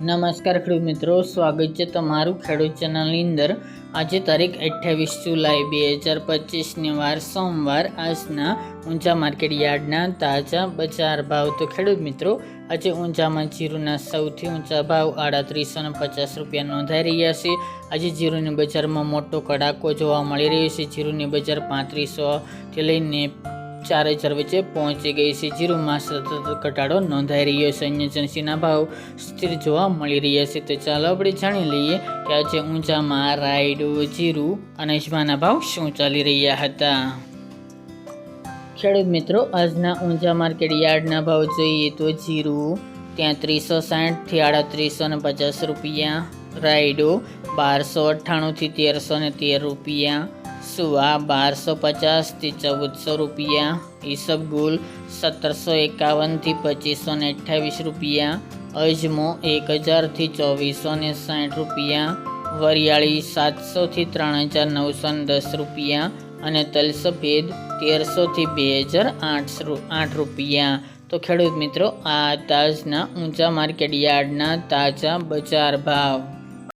નમસ્કાર ખેડૂત મિત્રો, સ્વાગત છે તમારું ખેડૂત ચેનલની અંદર. આજે તારીખ અઠ્યાવીસ જુલાઈ બે હજાર પચીસની વાર, સોમવાર, આજના ઊંચા માર્કેટ યાર્ડના તાજા બજાર ભાવ. તો ખેડૂત મિત્રો, આજે ઊંચામાં જીરુના સૌથી ઊંચા ભાવ આડત્રીસો ને પચાસ રૂપિયા નોંધાઈ રહ્યા છે. આજે જીરુની બજારમાં મોટો કડાકો જોવા મળી રહ્યો છે. જીરુની બજાર પાંત્રીસોથી લઈને ચાર હજાર વચ્ચે પહોંચી ગઈ છે. જીરુમાં સતત ઘટાડો નોંધાઈ રહ્યો છે. અન્ય જનસીના ભાવ સ્થિર જોવા મળી રહ્યા છે. તો ચાલો આપણે જાણી લઈએ કે આજે ઊંચામાં રાયડો, જીરું અને અજમાના ભાવ શું ચાલી રહ્યા હતા. ખેડૂત મિત્રો, આજના ઊંચા માર્કેટ યાર્ડના ભાવ જોઈએ તો જીરું ત્યાં ત્રીસો સાઠથી આડત્રીસો ને પચાસ રૂપિયા, રાયડો બારસો અઠ્ઠાણુંથી તેરસો ને તેર રૂપિયા સુવા બારસો પચાસથી ચૌદસો રૂપિયા? ઈસબગુલ સત્તરસો એકાવનથી પચીસો ને અઠ્ઠાવીસ રૂપિયા. અજમો એક હજારથી ચોવીસો ને સાઠ રૂપિયા. વરિયાળી સાતસોથી ત્રણ હજાર નવસો ને દસ રૂપિયા. અને તલ સફેદ તેરસોથી બે હજાર આઠ આઠ રૂપિયા. તો ખેડૂત મિત્રો, આ તાજના ઊંચા માર્કેટ યાર્ડના તાજા બજાર ભાવ.